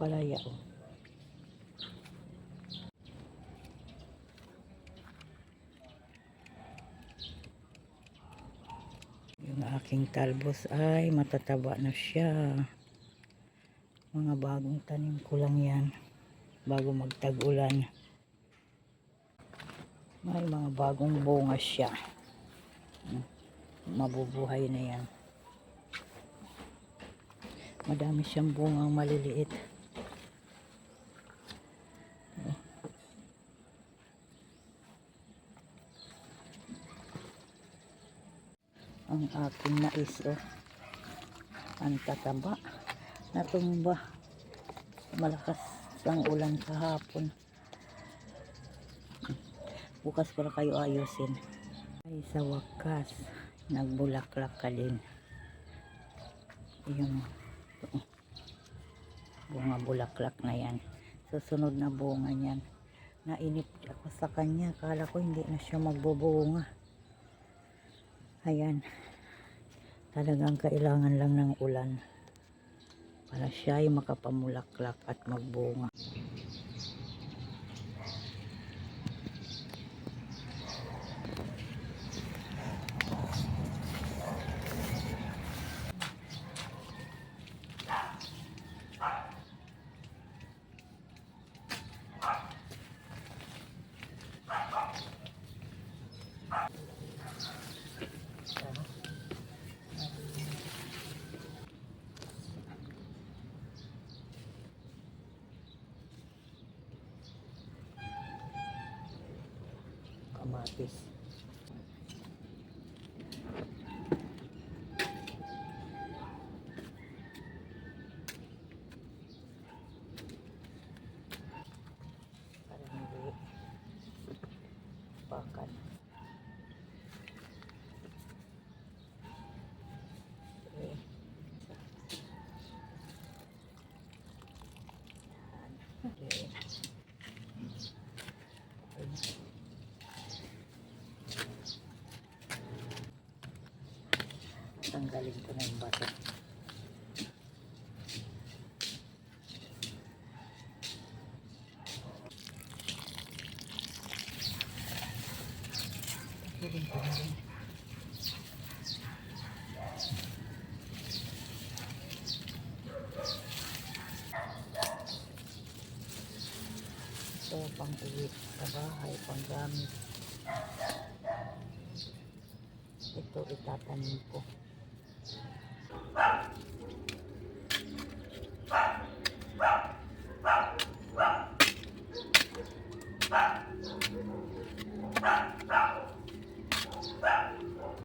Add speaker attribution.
Speaker 1: palaya oh. Yung aking talbos ay matataba na siya. Mga bagong tanim ko lang yan. Bago magtag-ulan. May mga bagong bunga siya. Mabubuhay na yan. Madami siyang bungang maliliit. Ang aking nais oh. ang tataba. Natumba. Malakas ang ulan kahapon. Bukas para kayo ayusin. Ay sa wakas nagbulaklak ka din. Yung bunga bulaklak na yan. Susunod na bunga niyan. Nainip ako sa kanya. Kala ko hindi na siya magbubunga Ayan. Talagang kailangan lang ng ulan para siya ay makapamulaklak at magbunga. Kamatis. Para hindi pakan. Okay. Okay. Tanggalin ko na yung bato. Tanggalin ko na rin. Ito, pang uwi sa bahay, pang gamit. Ito itatanim ko. Thank you.